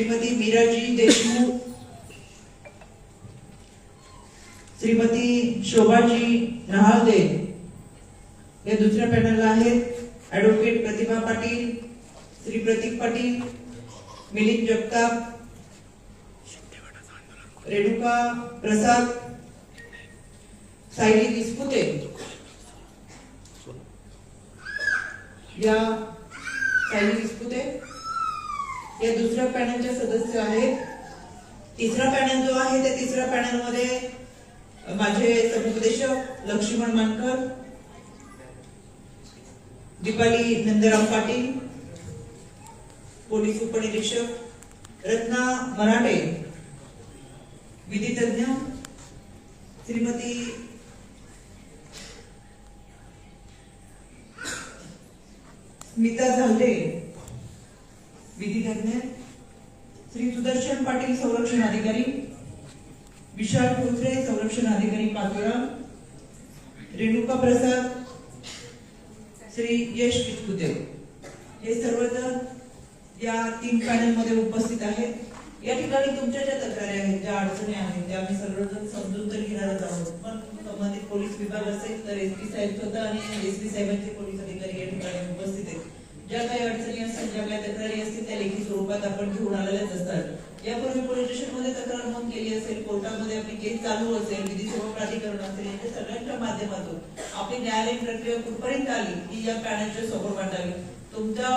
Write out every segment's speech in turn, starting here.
श्रीमती मीराजी देशमुख, श्रीमती शोभाजी रहाळदे हे दुसऱ्या पॅनलला आहेत. ऍडव्होकेट प्रतिभा पाटील, श्री प्रतीक पाटील, मिलिंद जगताप, रेणुका प्रसाद, सायली विस्पुते या सायली विस्पुते या दुसऱ्या पॅनलच्या सदस्य आहेत. तिसरा पॅनल जो आहे त्या तिसऱ्या पॅनलमध्ये माझे समुपदेशक लक्ष्मण मानकर दीपाली नंदराम पाटील पोलीस उपनिरीक्षक रत्ना मराठे विधितज्ञ श्रीमती स्मिता झाले विधितज्ञ श्री सुदर्शन पाटील संरक्षण अधिकारी विशाल कुत्रे संरक्षण अधिकारी पाचोरा रेणुका प्रसाद श्री यश विचकुते हे सर्वजण या तीन पॅनलमध्ये उपस्थित आहेत. या ठिकाणी तुमच्या ज्या तक्रारी आहेत ज्या अडचणी आहेत त्या आम्ही सर्वजण समजून तर घेणारच आहोत. पण संबंधित पोलीस विभाग असेल तर एस पी साहेब स्वतः आणि एस पी साहेबांचे पोलीस अधिकारी या ठिकाणी उपस्थित आहेत. ज्या काही अडचणी असतील ज्या काही तक्रारी असतील त्या लेखी स्वरूपात आपण घेऊन आलेल्याच असतात. यापूर्वी पोलीस स्टेशनमध्ये तक्रार नोंद केली असेल कोर्टामध्ये आपली केस चालू असेल विधी सेवा प्राधिकरण असेल यांच्या सगळ्यांच्या माध्यमातून आपली न्यायालयीन प्रक्रिया कुठपर्यंत आली ही या पॅनलच्या समोर मांडावी तुमच्या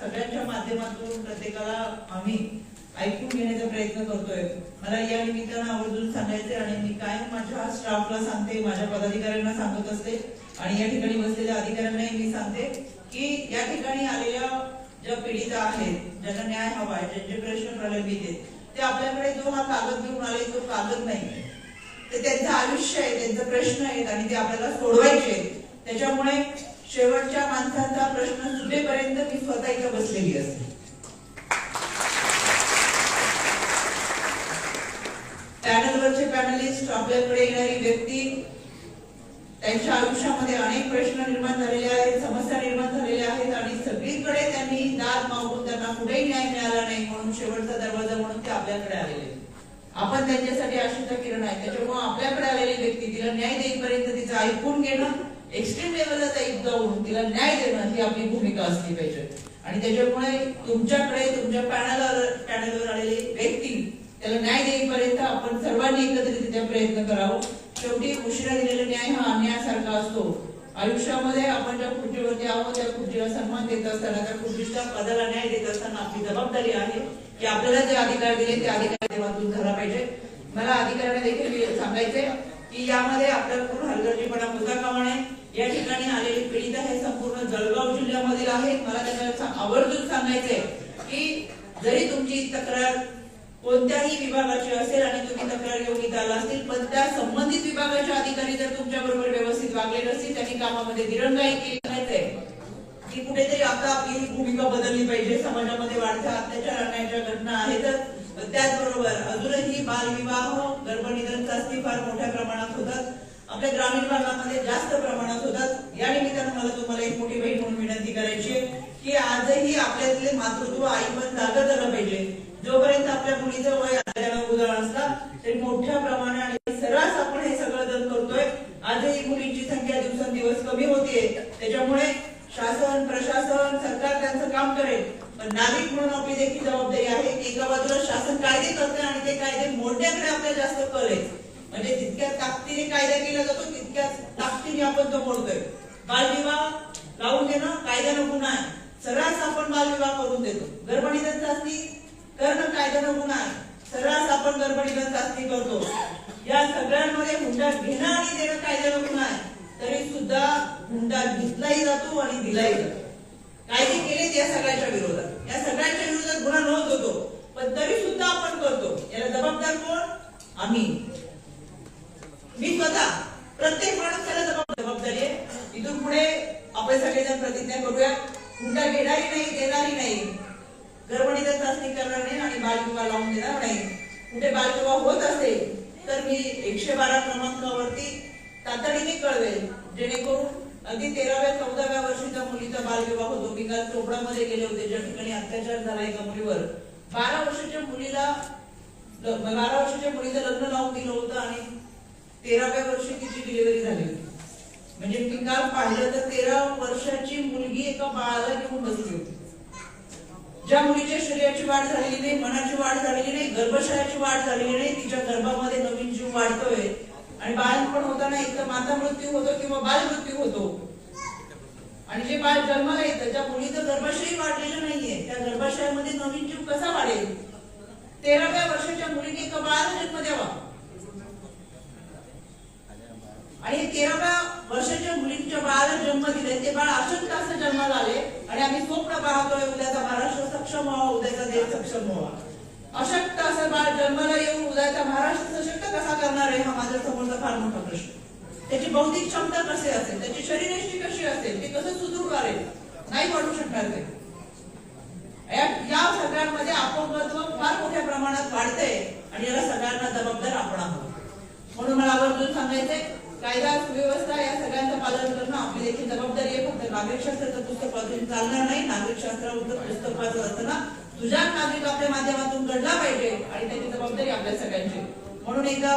सगळ्यांच्या माध्यमातून प्रत्येकाला आम्ही ऐकून घेण्याचा प्रयत्न करतोय. मला या निमित्तानं आवर्जून सांगायचे आणि मी कायम माझ्या स्टाफला सांगते माझ्या पदाधिकाऱ्यांना सांगत असते आणि या ठिकाणी बसलेल्या अधिकाऱ्यांनाही मी सांगते. की या ठिकाणी आलेल्या ज्या पीडिता आहेत ज्यांना न्याय हवा आहे ज्यांचे प्रश्न प्रलंबित आहेत ते आपल्याकडे जो हा कागद घेऊन आले तो कागद नाही. ते त्यांचं आयुष्य आहे त्यांचे प्रश्न आहेत आणि ते आपल्याला सोडवायचे आहेत. त्याच्यामुळे शेवटच्या माणसाचा प्रश्न सुटेपर्यंत मी स्वतः इथं बसलेली असते. पॅनलवरचे पॅनलिस्ट आपल्याकडे येणारी व्यक्ती त्यांच्या आयुष्यामध्ये अनेक प्रश्न निर्माण झालेले आहेत. समस्या निर्माण झालेल्या आहेत आणि सगळीकडे त्यांनी दाद मागून त्यांना कुठेही न्याय मिळाला नाही म्हणून शेवटचा दरवाजा म्हणून ते आपल्याकडे आलेले. आपण त्यांच्यासाठी आशिता किरण आहे. त्याच्यामुळे आपल्याकडे आलेली व्यक्ती तिला न्याय देईपर्यंत तिचं ऐकून घेणं एक्स्ट्रीम लेवलला जाऊन तिला न्याय देणं ही आपली भूमिका असली पाहिजे. आणि त्याच्यामुळे तुमच्याकडे तुमच्या पॅनलवर पॅनलवर आलेली व्यक्ती त्याला न्याय देईपर्यंत आपण सर्वांनी एकत्रितरित्या प्रयत्न करावं. शेवटी उशिरा दिलेला न्याय हा अन्यायासारखा असतो. आयुष्यामध्ये आपण ज्या खुर्चीवरती आहोत त्या खुर्चीला सन्मान देत असताना त्या खुर्चीच्या पदाला न्याय देत असताना आपली जबाबदारी आहे की आपल्याला जे अधिकार दिले ते अधिकार देवातून झाला पाहिजे. मला अधिकाऱ्यांना देखील सांगायचे की यामध्ये आपल्याकडून हलगर्जीपणा मुद्दा कामा नये. या ठिकाणी आलेली पीडित हे संपूर्ण जळगाव जिल्ह्यामधील आहेत मला त्यांना आवर्जून सांगायचंय की जरी तुमची तक्रार विभागाची असेल आणि तुम्ही तक्रार घेऊन इथं आला असतील पण त्या संबंधित विभागाचे अधिकारी जर तुमच्या बरोबर व्यवस्थित वागले नसतील त्यांनी कामामध्ये दिरंगाई केली. नाहीये की कुठेतरी आता आपली भूमिका बदलली पाहिजे. समाजामध्ये वाढत्या अत्याचार आणण्याच्या घटना आहेतच त्याचबरोबर अजूनही बालविवाह गर्भनिधन चाचणी फार मोठ्या प्रमाणात होतात. आपल्या ग्रामीण भागामध्ये जास्त प्रमाणात होतात. या निमित्तानं मला तुम्हाला एक मोठी बहीण म्हणून विनंती करायची आहे की आजही आपल्यातले मातृत्व आई पण जागं झालं पाहिजे. जोपर्यंत आपल्या मुलीचं वय आपल्याला उदाहरण असला तरी मोठ्या प्रमाणात आणि सर्रास आपण हे सगळं जण करतोय आजही मुलींची संख्या दिवसेंदिवस कमी होतीये त्याच्यामुळे शासन प्रशासन सरकार त्यांचं काम करेल पण नागरिक म्हणून आपली देखील जबाबदारी आहे की एका बाजूला शासन कायदे करते आणि ते कायदे मोडण्याकडे आपल्याला जास्त कल आहे. म्हणजे जितक्या ताकदीने कायदा केला जातो तितक्याच ताकदीने आपण तो मोडतोय. बालविवाह लावून देणं कायद्यानं गुन्हा आहे. सर्रास आपण बालविवाह करून देतो. गर्भनिधन चाचणी करणं कायद्यानं गुन्हा आहे. सर्रास आपण गर्भनिधन चाचणी करतो. या सगळ्यांमध्ये हुंडा घेणं आणि देणं कायद्यानं गुन्हा आहे. तरी सुद्धा हुंडा घेतलाही जातो आणि दिलाही जातो. कायदे केलेत या सगळ्याच्या विरोधात. या सगळ्यांच्या विरोधात गुन्हा नोंद होतो. पण तरी सुद्धा आपण करतो. याला जबाबदार कोण? आम्ही. मी स्वतः. प्रत्येक माणूस त्याला जबाबदारी आहे. इथून पुढे आपण सगळेजण प्रतिज्ञा करूया. हुंडा घेणारी नाही देणारी नाही. गर्भनिधन चाचणी करणार नाही आणि बालविवाह लावून देणार नाही. कुठे बालविवाह होत असेल तर मी एकशे बारा क्रमांकावरती तातडीने कळवेल. जेणेकरून अगदी तेराव्या चौदाव्या वर्षीच्या मुलीचा बालविवाह होतो मी काल चोपडामध्ये गेले होते. ज्या ठिकाणी अत्याचार झाला एका मुलीवर. बारा वर्षाच्या मुलीला बारा वर्षाच्या मुलीचं लग्न लावून दिलं होतं आणि तेराव्या वर्षी तिची डिलिव्हरी झाली होती. म्हणजे मी काल पाहिलं तर तेरा वर्षाची मुलगी एका बाळाला घेऊन बसली होती. ज्या मुलीच्या शरीराची वाढ झालेली नाही मनाची वाढ झालेली नाही गर्भशयाची वाढ झालेली नाही तिच्या गर्भामध्ये नवीन जीव वाढतोय आणि बाळपण होताना एक तर माता मृत्यू होतो किंवा बाल मृत्यू होतो. आणि जे बाळ जन्माला येतं त्या मुलीचं गर्भाशय वाढलेलं नाहीये. त्या गर्भाशयामध्ये नवीन जीव कसा वाढेल? तेराव्या वर्षाच्या मुलीने एका बाळाला जन्म द्यावा. आणि तेराव्या वर्षाच्या मुलींच्या बाळाला जन्म दिले. ते बाळ अशक्त असं जन्माला आले आणि आम्ही स्वप्न पाहतोय उद्याचा महाराष्ट्र सक्षम व्हावा उद्याचा देव सक्षम व्हावा. अशक्त असं बाळ जन्माला येऊन उद्याचा महाराष्ट्र सशक्त कसा करणार आहे हा माझ्यासमोर फार मोठा प्रश्न त्याची बौद्धिक क्षमता कसे असेल त्याची शरीरयष्टी कशी असेल ते कसं सुदृढ वाढेल नाही वाढू शकणार ते. या सगळ्यांमध्ये अपंगत्व फार मोठ्या प्रमाणात वाढतंय आणि याला सगळ्यांना जबाबदार आपण आहोत. म्हणून मला आवर्जून सांगायचंय कायदा सुव्यवस्था या सगळ्यांचं पालन करणं आपली देखील जबाबदारी आहे. फक्त नागरिकशास्त्राचं पुस्तक वाचून चालणार नाही. नागरिकशास्त्रावर पुस्तक वाचत असताना तुझ्या नागरिक आपल्या माध्यमातून घडला पाहिजे आणि त्याची जबाबदारी आपल्या सगळ्यांची. म्हणून एकदा